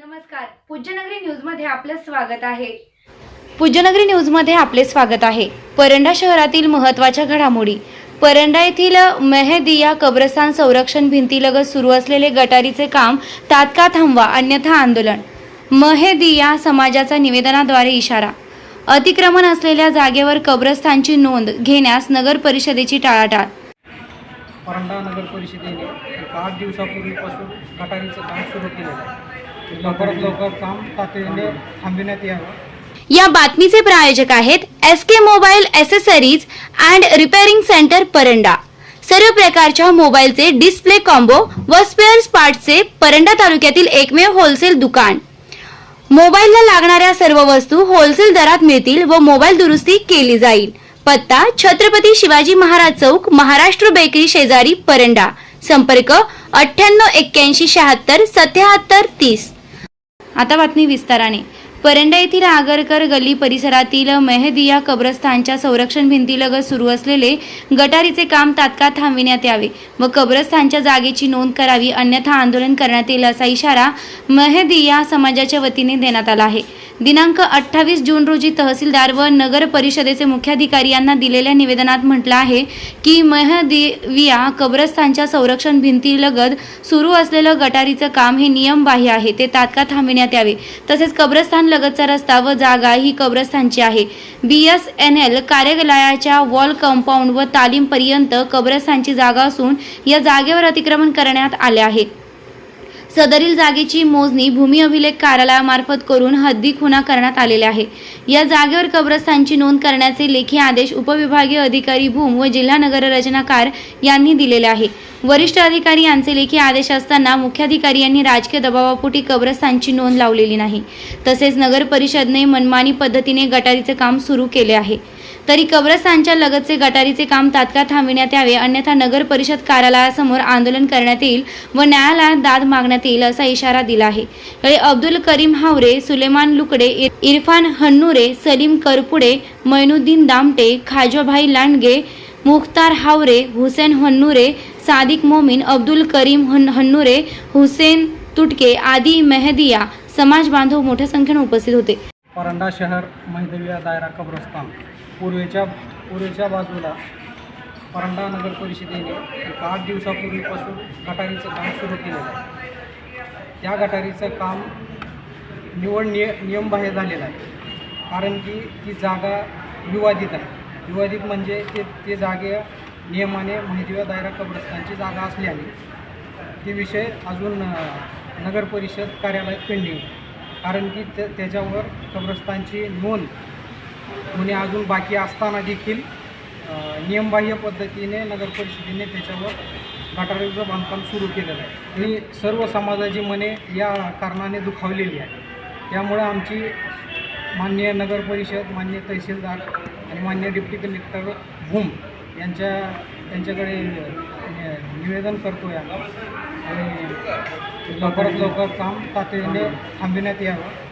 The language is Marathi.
नमस्कार. पूज्यनगरी न्यूजमध्ये आपलं स्वागत आहे. पूज्यनगरी न्यूजमध्ये आपले स्वागत आहे. परंडा शहरातील महत्त्वाच्या घडामोडी. परंडा येथील मेहदिया कब्रस्तान संरक्षण भिंतीलगत सुरू असलेले गटारीचे काम तात्काळ थांबवा अन्यथा आंदोलन. महेदिया समाजाचा निवेदनाद्वारे इशारा. अतिक्रमण असलेल्या जागेवर कब्रस्तानची नोंद घेण्यास नगर परिषदेची टाळाटाळ. परंडा नगर परिषदेने एक आठ दिवसापूर्वीपासून गटारीचं काम सुरू केलेलं आहे. लवकरात लवकर काम तातडीने थांबविण्यात यावं. या बातमीचे प्रायोजक आहेत S K mobile accessories and repairing centre Paranda. सर्व प्रकारच्या मोबाईलचे डिस्प्ले कॉम्बो व स्पेअर्स पार्टचे परंडा तालुक्यातील एकमेव होलसेल दुकान. मोबाईलला लागणाऱ्या सर्व वस्तू होलसेल दरात मिळतील व मोबाईल दुरुस्ती केली जाईल. पत्ता छत्रपती शिवाजी महाराज चौक महाराष्ट्र बेकरी शेजारी परंडा. संपर्क अठ्ठ्याण्णव एक्क्याऐंशी शहात्तर सत्याहत्तर तीस. आता बातमी विस्ताराने. परंडा येथील आगरकर गल्ली परिसरातील मेहदिया कब्रस्थानच्या संरक्षण भिंतीलगत सुरू असलेले गटारीचे काम तात्काळ थांबविण्यात यावे व कब्रस्थानच्या जागेची नोंद करावी अन्यथा आंदोलन करण्यात येईल असा इशारा मेहदिया समाजाच्या वतीने देण्यात आला आहे. दिनांक अठ्ठावीस जून रोजी तहसीलदार व नगर परिषदेचे मुख्याधिकारी यांना दिलेल्या निवेदनात म्हटलं आहे की महदेविया कब्रस्तानच्या संरक्षण भिंतीलगत सुरू असलेलं गटारीचं काम हे नियमबाह्य आहे. ते तात्काळ थांबविण्यात यावे. तसेच कब्रस्तान लगतचा रस्ता व जागा ही कब्रस्तानची आहे. बी एस एन एल कार्यालयाच्या वॉल कंपाऊंड व तालीमपर्यंत कब्रस्तानची जागा असून या जागेवर अतिक्रमण करण्यात आले आहे. सदरील जागेची मोजणी भूमी अभिलेख कार्यालयामार्फत करून हद्दी खुना करण्यात आलेल्या आहे. या जागेवर कब्रस्थानची नोंद करण्याचे लेखी आदेश उपविभागीय अधिकारी भूम व जिल्हा नगर रचनाकार यांनी दिलेले आहे. वरिष्ठ अधिकारी यांचे लेखी आदेश असताना मुख्याधिकारी यांनी राजकीय दबावापोटी कब्रस्थानची नोंद लावलेली नाही. तसेच नगर परिषदने मनमानी पद्धतीने गटारीचे काम सुरू केले आहे. तरी कब्रस्थानच्या लगतचे गटारीचे काम तात्काळ थांबविण्यात यावे अन्यथा नगर परिषद कार्यालयासमोर आंदोलन करण्यात येईल व न्यायालयात दाद मागण्यात येईल असा इशारा दिला आहे. यावेळी अब्दुल करीम हावरे सुलेमान लुकडे इरफान हन्नुरे सलीम करपुडे मैनुद्दीन दामटे खाजोभाई लांडगे मुख्तार हावरे हुसेन हन्नुरे सादिक मोमीन अब्दुल करीम हन हन्नुरे हुसेन तुटके आदी मेहदिया समाज बांधव मोठ्या संख्येने उपस्थित होते. परंडा शहर महिदविया दायरा कब्रस्तान. पूर्वेच्या पूर्वेच्या बाजूला परंडा नगर परिषदेने एक आठ दिवसापूर्वीपासून गटारीचं काम सुरू केलेलं आहे. त्या गटारीचं काम निवड निय नियमबाह्य झालेलं आहे. कारण की ती जागा विवादित आहे. विवादित म्हणजे ते ते जागे नियमाने महिदिवा दायरा कब्रस्तानची जागा असल्याने ते विषय अजून नगर परिषद कार्यालयात पेंडिंग कारण की त्या त्याच्यावर कब्रस्तानची नोंद गुन्हे अजून बाकी असताना देखील नियमबाह्य पद्धतीने नगर परिषदेने त्याच्यावर गटारीचं बांधकाम सुरू केलेलं आहे. आणि सर्व समाजाची मने या कारणाने दुखावलेली आहे त्यामुळं आमची माननीय नगर परिषद मान्य तहसीलदार आणि मान्य डिप्टी कलेक्टर भूम यांच्या यांच्याकडे निवेदन करतो आहे आणि लवकरात लवकर काम तातडीने थांबविण्यात यावं.